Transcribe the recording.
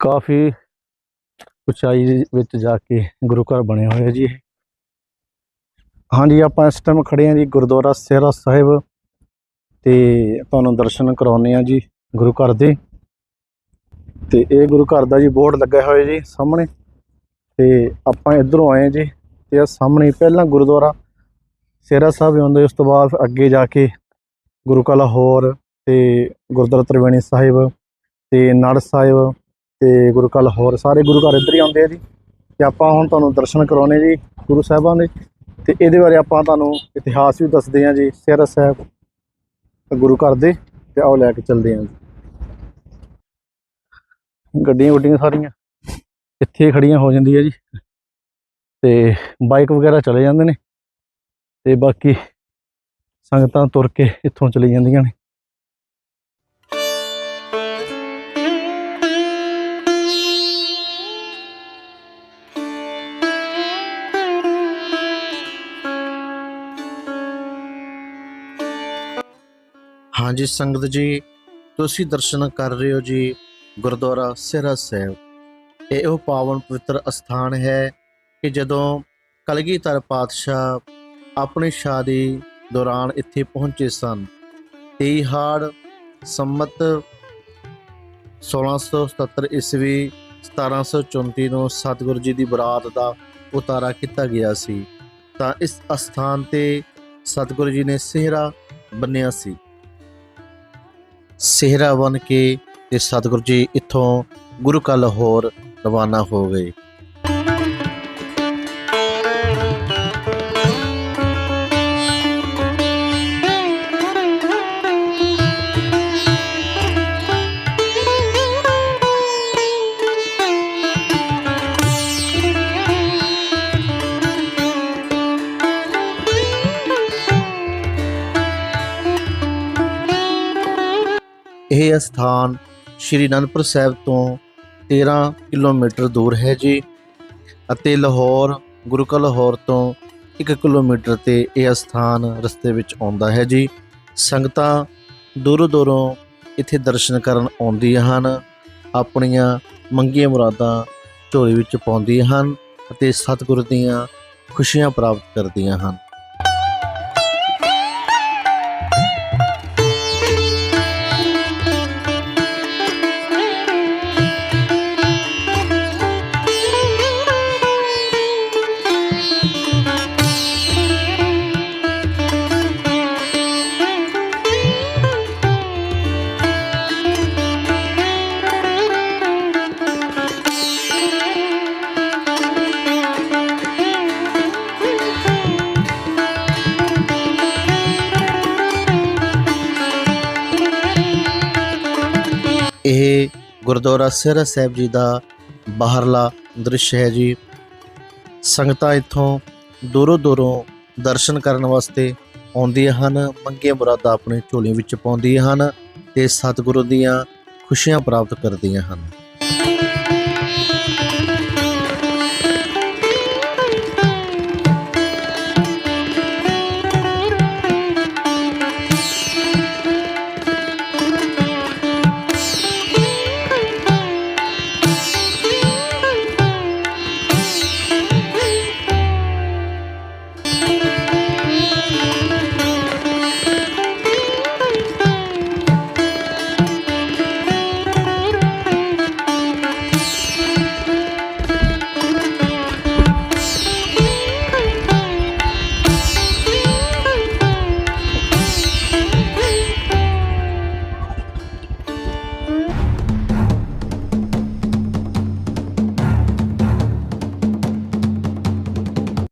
ਕਾਫੀ ਉਚਾਈ ਦੇ ਵਿੱਚ ਜਾ ਕੇ ਗੁਰੂ ਘਰ ਬਣਿਆ ਹੋਇਆ ਜੀ। ਹਾਂਜੀ, ਆਪਾਂ ਇਸ ਟਾਈਮ ਖੜੇ ਹਾਂ ਜੀ ਗੁਰਦੁਆਰਾ ਸੇਰਾ ਸਾਹਿਬ ਤੇ ਤੁਹਾਨੂੰ ਦਰਸ਼ਨ ਕਰਾਉਣੇ ਆ ਜੀ ਗੁਰੂ ਘਰ ਦੇ। ਤੇ ਇਹ ਗੁਰੂ ਘਰ ਦਾ ਜੀ ਬੋਰਡ ਲੱਗਾ ਹੋਇਆ ਜੀ ਸਾਹਮਣੇ। ਤੇ ਆਪਾਂ ਇਧਰੋਂ ਆਏ ਹਾਂ ਜੀ ਤੇ ਆ ਸਾਹਮਣੇ ਪਹਿਲਾਂ ਗੁਰਦੁਆਰਾ ਸੇਰਾ ਸਾਹਿਬ ਆਉਂਦੇ ਉਸ ਤੋਂ ਬਾਅਦ ਅੱਗੇ ਜਾ ਕੇ ਗੁਰੂ ਕਾ ਲਾਹੌਰ ਤੇ ਗੁਰਦੁਆਰਾ ਤ੍ਰਿਵੇਣੀ ਸਾਹਿਬ ਤੇ ਨੜ ਸਾਹਿਬ ਤੇ ਗੁਰੂ ਕਾ ਹੋਰ ਸਾਰੇ ਗੁਰੂ ਘਰ ਇੱਧਰ ਹੀ ਆਉਂਦੇ ਆ ਜੀ। ਤੇ ਆਪਾਂ ਹੁਣ ਤੁਹਾਨੂੰ ਦਰਸ਼ਨ ਕਰਾਉਣੇ ਜੀ ਗੁਰੂ ਸਾਹਿਬਾਂ ਦੇ। ਤੇ ਇਹਦੇ ਬਾਰੇ ਆਪਾਂ ਤੁਹਾਨੂੰ ਇਤਿਹਾਸ ਵੀ ਦੱਸਦੇ ਹਾਂ ਜੀ ਸੇਰਾ ਸਾਹਿਬ ਗੁਰੂ ਘਰ ਦੇ, ਤੇ ਆਓ ਲੈ ਕੇ ਚੱਲਦੇ ਹਾਂ ਜੀ। ਗੱਡੀਆਂ ਗੁੱਡੀਆਂ ਸਾਰੀਆਂ ਇੱਥੇ ਖੜੀਆਂ ਹੋ ਜਾਂਦੀਆਂ ਜੀ। ਤੇ ਬਾਈਕ ਵਗੈਰਾ ਚਲੇ ਜਾਂਦੇ ਨੇ। ਤੇ ਬਾਕੀ ਸੰਗਤਾਂ ਤੁਰ ਕੇ ਇੱਥੋਂ ਚਲੀ ਜਾਂਦੀਆਂ ਨੇ। ਹਾਂਜੀ ਸੰਗਤ ਜੀ, ਤੁਸੀਂ ਦਰਸ਼ਨ ਕਰ ਰਹੇ ਹੋ ਜੀ ਗੁਰਦੁਆਰਾ ਸਿਹਰਾ ਸਾਹਿਬ। ਇਹ ਉਹ ਪਾਵਨ ਪਵਿੱਤਰ ਅਸਥਾਨ ਹੈ ਕਿ ਜਦੋਂ ਕਲਗੀਧਰ ਪਾਤਸ਼ਾਹ ਆਪਣੀ ਸ਼ਾਦੀ ਦੌਰਾਨ ਇੱਥੇ ਪਹੁੰਚੇ ਸਨ ਤੇਈ ਹਾੜ ਸੰਮਤ 1677 ਈਸਵੀ 1734 ਨੂੰ ਸਤਿਗੁਰੂ ਜੀ ਦੀ ਬਰਾਤ ਦਾ ਉਤਾਰਾ ਕੀਤਾ ਗਿਆ ਸੀ, ਤਾਂ ਇਸ ਅਸਥਾਨ ਤੇ ਸਤਿਗੁਰੂ ਜੀ ਨੇ ਸਿਹਰਾ ਬੰਨਿਆ ਸੀ। ਸਿਹਰਾ ਬਣ ਕੇ ਤੇ ਸਤਿਗੁਰੂ ਜੀ ਇੱਥੋਂ ਗੁਰੂ ਕਾ ਲਾਹੌਰ ਰਵਾਨਾ ਹੋ ਗਏ। ਇਹ ਸਥਾਨ ਸ਼੍ਰੀ ਅਨੰਦਪੁਰ ਸਾਹਿਬ ਤੋਂ 13 ਕਿਲੋਮੀਟਰ ਦੂਰ ਹੈ ਜੀ ਅਤੇ ਲਾਹੌਰ, ਗੁਰੂ ਕਾ ਲਾਹੌਰ ਤੋਂ 1 ਕਿਲੋਮੀਟਰ ਤੇ ਇਹ ਸਥਾਨ ਰਸਤੇ ਵਿੱਚ ਆਉਂਦਾ ਹੈ ਜੀ। ਸੰਗਤਾਂ ਦੂਰੋਂ ਦੂਰੋਂ ਇੱਥੇ ਦਰਸ਼ਨ ਕਰਨ ਆਉਂਦੀਆਂ ਹਨ, ਆਪਣੀਆਂ ਮੰਗੀਆਂ ਮੁਰਾਦਾਂ ਝੋਲੀ ਵਿੱਚ ਪਾਉਂਦੀਆਂ ਹਨ ਅਤੇ ਸਤਿਗੁਰ ਦੀਆਂ ਖੁਸ਼ੀਆਂ ਪ੍ਰਾਪਤ ਕਰਦੀਆਂ ਹਨ। ਇਹ ਗੁਰਦੁਆਰਾ ਸਿਹਰਾ ਸਾਹਿਬ ਜੀ ਦਾ ਬਾਹਰਲਾ ਦ੍ਰਿਸ਼ ਹੈ ਜੀ। ਸੰਗਤਾਂ ਇੱਥੋਂ ਦੂਰੋਂ ਦੂਰੋਂ ਦਰਸ਼ਨ ਕਰਨ ਵਾਸਤੇ ਆਉਂਦੀਆਂ ਹਨ, ਮੰਗੀਆਂ ਮੁਰਾਦਾਂ ਆਪਣੇ ਝੋਲੀਆਂ ਵਿੱਚ ਪਾਉਂਦੀਆਂ ਹਨ ਤੇ ਸਤਿਗੁਰੂ ਦੀਆਂ ਖੁਸ਼ੀਆਂ ਪ੍ਰਾਪਤ ਕਰਦੀਆਂ ਹਨ।